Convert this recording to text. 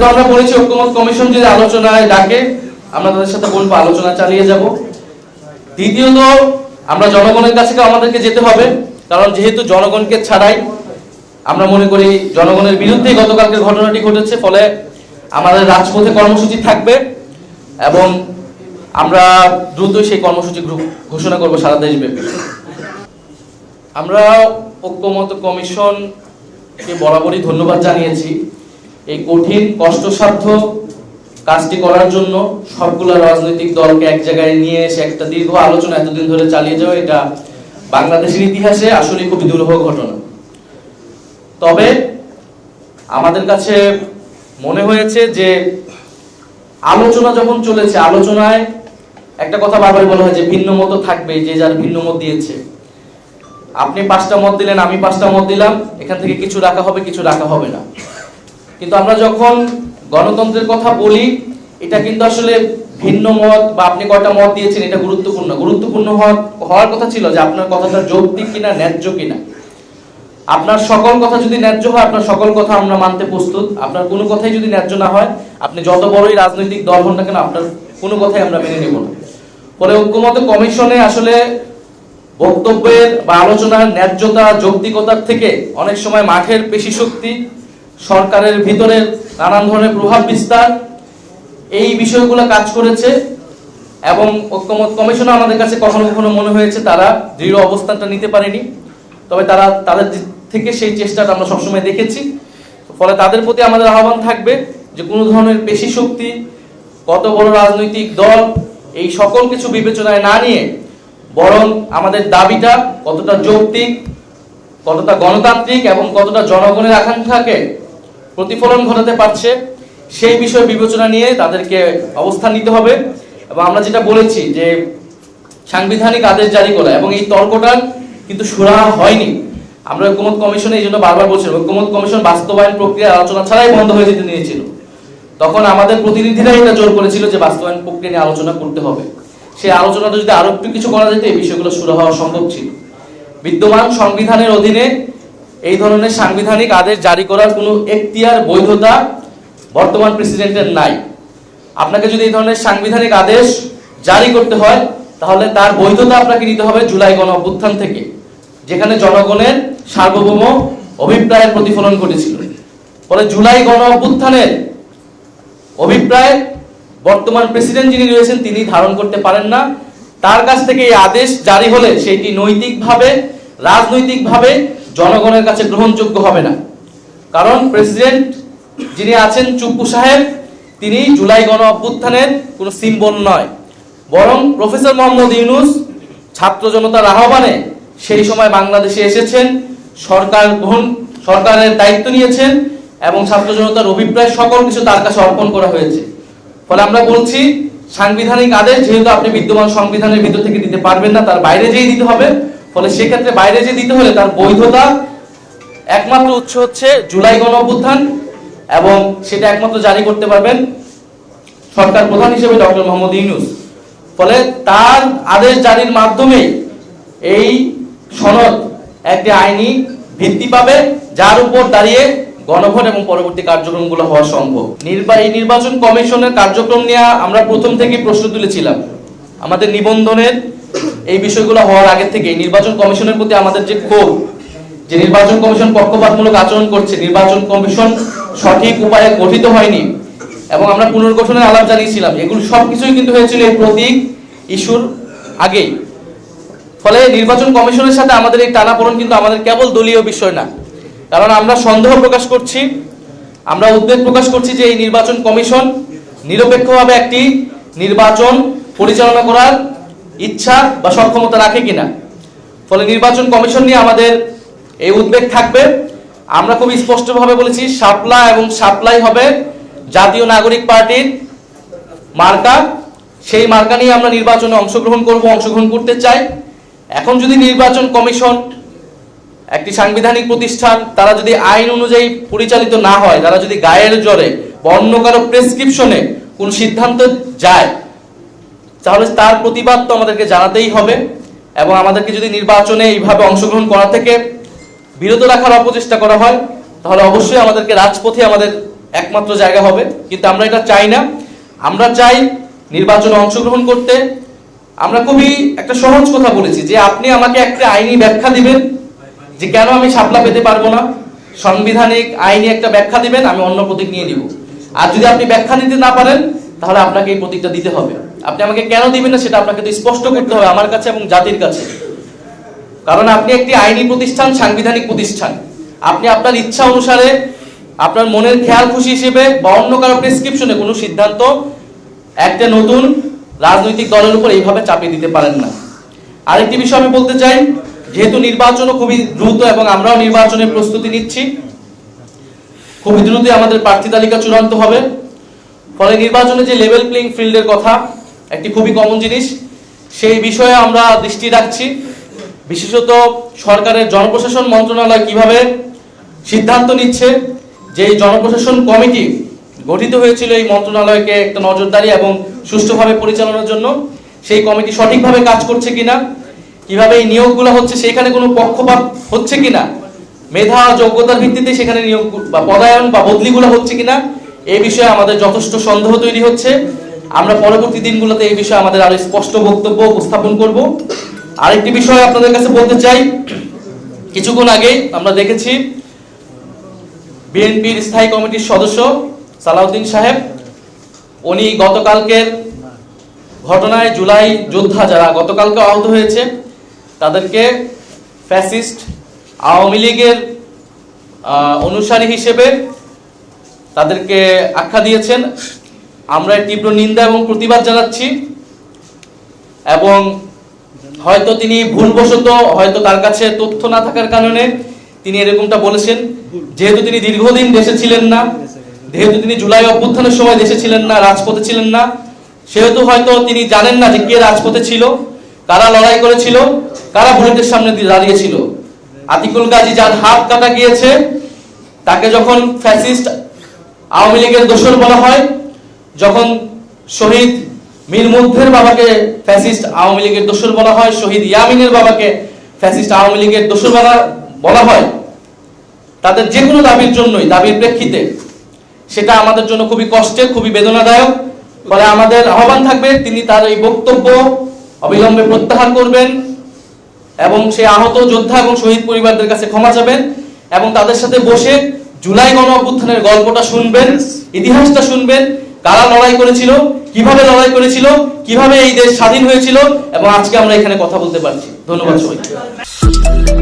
তো আমরা বলেছি ঐক্যমত কমিশন যদি আলোচনায় ডাকে, আমরা তাদের সাথে বলব, আলোচনা চালিয়ে যাব। দ্বিতীয়ত, আমরা জনগণের কাছে আমাদেরকে যেতে হবে, কারণ যেহেতু জনগণকে ছাড়াই আমরা মনে করি জনগণের বিরুদ্ধেই গতকালকের ঘটনাটি ঘটেছে, ফলে আমাদের রাজপথে কর্মসূচি থাকবে এবং আমরা দ্রুতই সেই কর্মসূচি ঘোষণা করব সারা দেশব্যাপী। আমরা ঐক্যমত কমিশনকে বরাবরই ধন্যবাদ জানিয়েছি। এই কঠিন, কষ্টসাধ্য কাজটি করার জন্য সবগুলো রাজনৈতিক দলকে এক জায়গায় নিয়ে এসে একটা দীর্ঘ আলোচনা এতদিন ধরে চালিয়ে যাওয়া, এটা বাংলাদেশের ইতিহাসে আসলে খুবই দুরূহ ঘটনা। তবে আমাদের কাছে মনে হয়েছে যে আলোচনা যখন চলেছে, আলোচনায় একটা কথা বারবার বলা হয় যে ভিন্ন মত থাকবে, যে যার ভিন্ন মত দিয়েছে। আপনি পাঁচটা মত দিলেন, আমি পাঁচটা মত দিলাম, এখান থেকে কিছু রাখা হবে, কিছু রাখা হবে না। কিন্তু আমরা যখন গণতন্ত্রের কথা বলি, এটা কিন্তু আসলে ভিন্ন মত বা আপনি কয়টা মত দিয়েছেন এটা গুরুত্বপূর্ণ। গুরুত্বপূর্ণ হওয়ার কথা ছিল যে আপনার কথাটা যৌক্তিক কিনা, ন্যায্য কিনা। আপনার সকল কথা যদি ন্যায্য হয়, আপনার সকল কথা আমরা মানতে প্রস্তুত। আপনার কোনো কথাই যদি ন্যায্য না হয়, আপনি যত বড়ই রাজনৈতিক দল হন না কেন, আপনার কোনো কথাই আমরা মেনে নেব না। ফলে ঐক্যমত কমিশনে আসলে বক্তব্যের বা আলোচনার ন্যায্যতা, যৌক্তিকতার থেকে অনেক সময় মাঠের পেশি শক্তি সরকারের ভিতরের নানান ধরনের প্রভাব বিস্তার, এই বিষয়গুলো কাজ করেছে এবং ঐক্যমত আমাদের কাছে কখনো কখনো মনে হয়েছে তারা দৃঢ় অবস্থানটা নিতে পারেনি। তবে তারা তাদের থেকে সেই চেষ্টাটা আমরা সবসময় দেখেছি। ফলে তাদের প্রতি আমাদের আহ্বান থাকবে যে কোনো ধরনের পেশি শক্তি, কত বড় রাজনৈতিক দল, এই সকল কিছু বিবেচনায় না নিয়ে বরং আমাদের দাবিটা কতটা যৌক্তিক, কতটা গণতান্ত্রিক এবং কতটা জনগণের আকাঙ্ক্ষাকে প্রতিফলন ঘটাতে পারছে, সেই বিষয়ে বিবেচনা নিয়ে তাদেরকে অবস্থান নিতে হবে। এবং আমরা যেটা বলেছি যে, সাংবিধানিক আদেশ জারি করা এবং এই তর্কটা কিন্তু সুরাহা হয়নি। আমরা ঐক্যমত কমিশনে এই জন্য বারবার বলছিলাম ঐক্যমত কমিশন বাস্তবায়ন প্রক্রিয়া আলোচনা ছাড়াই বন্ধ হয়ে যেতে নিয়েছিল। তখন আমাদের প্রতিনিধিরা এটা জোর করেছিল যে বাস্তবায়ন প্রক্রিয়া নিয়ে আলোচনা করতে হবে। সেই আলোচনাটা যদি আরও একটু কিছু করা যেত, এই বিষয়গুলো হওয়া সম্ভব ছিল। বিদ্যমান সংবিধানের অধীনে এই ধরনের সাংবিধানিক আদেশ জারি করার কোনো এখতিয়ার, বৈধতা বর্তমান প্রেসিডেন্টের নাই। আপনাকে যদি এই ধরনের সাংবিধানিক আদেশ জারি করতে হয়, তাহলে তার বৈধতা আপনাকে নিতে হবে জুলাই গণ অভ্যুত্থান থেকে, যেখানে জনগণের সার্বভৌম অভিপ্রায়ের প্রতিফলন ঘটেছিল। ফলে জুলাই গণ অভ্যুত্থানের অভিপ্রায় বর্তমান প্রেসিডেন্ট যিনি রয়েছেন, তিনি ধারণ করতে পারেন না। তার কাছ থেকে এই আদেশ জারি হলে সেটি নৈতিকভাবে, রাজনৈতিকভাবে জনগণের কাছে গ্রহণযোগ্য হবে না। কারণ প্রেসিডেন্ট যিনি আছেন চুপ্পু সাহেব, তিনি জুলাই গণ অভ্যুত্থানের কোনো সিম্বল নয়। বরং প্রফেসর মোহাম্মদ ইউনুস ছাত্র জনতার আহ্বানে সেই সময় বাংলাদেশে এসেছেন, সরকার গ্রহণ, সরকারের দায়িত্ব নিয়েছেন এবং ছাত্র জনতার অভিপ্রায় সকল কিছু তার কাছে অর্পণ করা হয়েছে। ফলে আমরা বলছি, সাংবিধানিক আদেশ যেহেতু আপনি বিদ্যমান সংবিধানের ভিতর থেকে দিতে পারবেন না, তার বাইরে যেয়ে দিতে হবে ফলে সেক্ষেত্রে বাইরে যে দিতে হলে তার বৈধতা একমাত্র উৎস হচ্ছে জুলাই গণ অভ্যুত্থান এবং সেটা একমাত্র জারি করতে পারবেন সরকার প্রধান হিসেবে ডক্টর মোহাম্মদ ইউনুস। ফলে তার আদেশ জারির মাধ্যমে এই সনদ একটি আইনি ভিত্তি পাবে, যার উপর দাঁড়িয়ে গণভোট এবং পরবর্তী কার্যক্রমগুলো হওয়া সম্ভব। নির্বা- এই নির্বাচন কমিশনের কার্যক্রম নিয়ে আমরা প্রথম থেকেই প্রশ্ন তুলেছিলাম। আমাদের নিবন্ধনের এই বিষয়গুলো হওয়ার আগে থেকে নির্বাচন কমিশনের প্রতি আমাদের যে ক্ষোভ, যে নির্বাচন কমিশন পক্ষপাতমূলক আচরণ করছে, নির্বাচন কমিশন সঠিক উপায়ে গঠিত হয়নি এবং আমরা পুনর্গঠনের আলাপ জানিয়েছিলাম। এগুলো সবকিছুই কিন্তু হয়েছিল এই প্রতীক ইস্যুর আগেই। ফলে নির্বাচন কমিশনের সাথে আমাদের এই টানাপোড়েন কিন্তু আমাদের কেবল দলীয় বিষয় না। কারণ আমরা সন্দেহ প্রকাশ করছি, আমরা উদ্বেগ প্রকাশ করছি যে এই নির্বাচন কমিশন নিরপেক্ষভাবে একটি নির্বাচন পরিচালনা করার ইচ্ছা বা সক্ষমতা রাখে কিনা। ফলে নির্বাচন কমিশন নিয়ে আমাদের এই উদ্বেগ থাকবে। আমরা খুব স্পষ্টভাবে বলেছি, সাপলা এবং সাপ্লাই হবে জাতীয় নাগরিক পার্টির মার্কা। সেই মার্কা নিয়ে আমরা নির্বাচনে অংশগ্রহণ করব, অংশগ্রহণ করতে চাই। এখন যদি নির্বাচন কমিশন একটি সাংবিধানিক প্রতিষ্ঠান, তারা যদি আইন অনুযায়ী পরিচালিত না হয়, তারা যদি গায়ের জ্বরে বা অন্য কারও প্রেসক্রিপশনে কোন সিদ্ধান্ত যায় তাহলে তার প্রতিবাদ তো আমাদেরকে জানাতেই হবে এবং আমাদেরকে যদি নির্বাচনে এইভাবে অংশগ্রহণ করা থেকে বিরত রাখার অপচেষ্টা করা হয়, তাহলে অবশ্যই আমাদেরকে রাজপথে আমাদের একমাত্র জায়গা হবে। কিন্তু আমরা এটা চাই না। আমরা চাই নির্বাচনে অংশগ্রহণ করতে। আমরা খুবই একটা সহজ কথা বলেছি যে আপনি আমাকে একটা আইনি ব্যাখ্যা দিবেন যে কেন আমি শাপলা পেতে পারব না। সাংবিধানিক আইনি একটা ব্যাখ্যা দিবেন, আমি অন্য প্রতীক নিয়ে নিব। আর যদি আপনি ব্যাখ্যা দিতে না পারেন, তাহলে আপনাকে এই প্রতীকটা দিতে হবে। আপনি আমাকে কেন দিবেন না সেটা আপনাকে তো স্পষ্ট করতে হবে আমার কাছে এবং জাতির কাছে। কারণ আপনি একটি আইনি প্রতিষ্ঠান, সাংবিধানিক প্রতিষ্ঠান। আপনি আপনার ইচ্ছা অনুসারে, আপনার মনের খেয়াল খুশি হিসেবে বা অন্য কারও প্রেসক্রিপশনে কোনো সিদ্ধান্ত একটা নতুন রাজনৈতিক দলের উপর এইভাবে চাপিয়ে দিতে পারেন না। আরেকটি বিষয় আমি বলতে চাই, যেহেতু নির্বাচনও খুবই দ্রুত এবং আমরাও নির্বাচনের প্রস্তুতি নিচ্ছি, খুবই দ্রুতই আমাদের প্রার্থী তালিকা চূড়ান্ত হবে। ফলে নির্বাচনে যে লেভেল প্লেইং ফিল্ডের কথা একটি খুবই কমন জিনিস। সেই বিষয়ে আমরা দৃষ্টি রাখছি। বিশেষত সরকারের জনপ্রশাসন মন্ত্রণালয় কীভাবে সিদ্ধান্ত নিচ্ছে যে জনপ্রশাসন কমিটি গঠিত হয়েছিল এই মন্ত্রণালয়কে একটা নজরদারি এবং সুষ্ঠুভাবে পরিচালনার জন্য, সেই কমিটি সঠিকভাবে কাজ করছে কিনা, কীভাবে এই নিয়োগগুলো হচ্ছে, সেখানে কোনো পক্ষপাত হচ্ছে কিনা, মেধা যোগ্যতার ভিত্তিতে সেখানে নিয়োগ বা পদায়ন বা বদলিগুলো হচ্ছে কিনা এই বিষয়ে আমাদের যথেষ্ট সন্দেহ তৈরি হচ্ছে। আমরা পরবর্তী দিনগুলোতে এই বিষয়ে আমাদের আরও স্পষ্ট বক্তব্য উপস্থাপন করব। আরেকটি বিষয় আপনাদের কাছে বলতে চাই। কিছুক্ষণ আগে আমরা দেখেছি বিএনপির স্থায়ী কমিটির সদস্য সালাউদ্দিন সাহেব, উনি গতকালকের ঘটনায় জুলাই যোদ্ধা যারা গতকালকে আহত হয়েছে, তাদেরকে ফ্যাসিস্ট আওয়ামী লীগের অনুসারী হিসেবে তাদেরকে আখ্যা দিয়েছেন। আমরা তীব্র নিন্দা এবং প্রতিবাদ জানাচ্ছি। এবং হয়তো তিনি ভুলবশত হয়তো তার কাছে তথ্য না থাকার কারণে তিনি এরকমটা বলেছেন। যেহেতু তিনি দীর্ঘদিন দেশে ছিলেন না, যেহেতু তিনি জুলাই অভ্যুত্থানের সময় দেশে ছিলেন না, রাজপথে ছিলেন না, সেহেতু হয়তো তিনি জানেন না যে কে রাজপথে ছিল, কারা লড়াই করেছিল, কারা বুলেটের সামনে দাঁড়িয়েছিল। আতিকুল গাজী যার হাত কাটা গিয়েছে, তাকে যখন ফ্যাসিস্ট আওয়ামী লীগের দোষর বলা হয় যখন শহীদ মীর মুগ্ধের বাবাকে ফ্যাসিস্ট আওয়ামী লীগের দোষর বলা হয়, শহীদ ইয়ামিনের বাবাকে ফ্যাসিস্ট আওয়ামী লীগের দোষর বলা বলা হয়, তাদের যে কোনো দাবির জন্যই, দাবির প্রেক্ষিতে, সেটা আমাদের জন্য খুবই কষ্টের, খুবই বেদনাদায়ক। ফলে আমাদের আহ্বান থাকবে, তিনি তার এই বক্তব্য অবিলম্বে প্রত্যাহার করবেন এবং সেই আহত যোদ্ধা এবং শহীদ পরিবারদের কাছে ক্ষমা চাবেন এবং তাদের সাথে বসে জুলাই গণ অভ্যুত্থানের গল্পটা শুনবেন, ইতিহাসটা শুনবেন কারা লড়াই করেছিল কীভাবে লড়াই করেছিল কীভাবে এই দেশ স্বাধীন হয়েছিল এবং আজকে আমরা এখানে কথা বলতে পারছি। ধন্যবাদ সবাইকে।